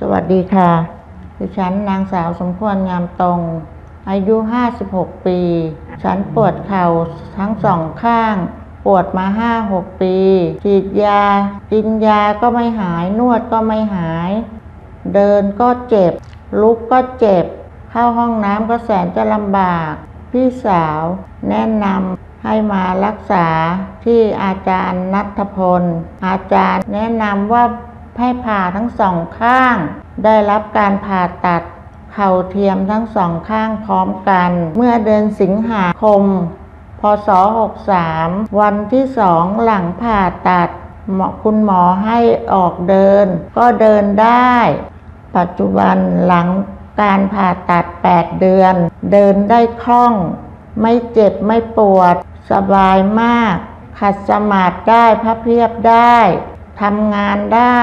สวัสดีค่ะ ดิฉันนางสาวสมควรงามตรง อายุ 56 ปี ฉันปวดเข่าทั้งสองข้าง ปวดมา 5-6 ปี ฉีดยา กินยาก็ไม่หาย นวดก็ไม่หาย เดินก็เจ็บ ลุกก็เจ็บ เข้าห้องน้ำก็แสนจะลำบาก พี่สาวแนะนำให้มารักษาที่อาจารย์นัทพล อาจารย์แนะนำว่า ให้ผ่าทั้งสองข้าง ได้รับการผ่าตัด เข่าเทียมทั้งสองข้างพร้อมกัน เมื่อเดือนสิงหาคม พศ 63 วันที่สองหลังผ่าตัดหมอคุณหมอให้ออกเดิน ก็เดินได้ ปัจจุบันหลังการผ่าตัด 8 เดือน เดินได้คล่อง ไม่เจ็บไม่ปวด สบายมาก ขัดสมาธิได้พับเพียบได้ ทำงานได้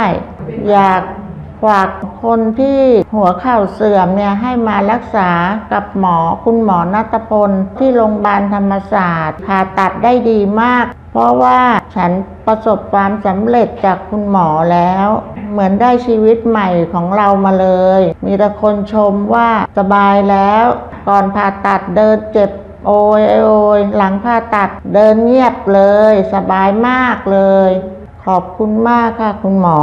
อยากฝากคนที่หัวเข่าเสื่อมเนี่ยให้มารักษากับหมอคุณหมอนัตพล ที่โรงพยาบาลธรรมศาสตร์ผ่าตัดได้ดีมาก เพราะว่าฉันประสบความสำเร็จจากคุณหมอแล้ว เหมือนได้ชีวิตใหม่ของเรามาเลย มีแต่คนชมว่าสบายแล้ว ก่อนผ่าตัดเดินเจ็บโอยโอยหลังผ่าตัดเดินเงียบเลย สบายมากเลย ขอบคุณมากค่ะ คุณหมอ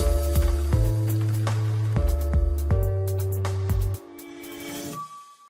you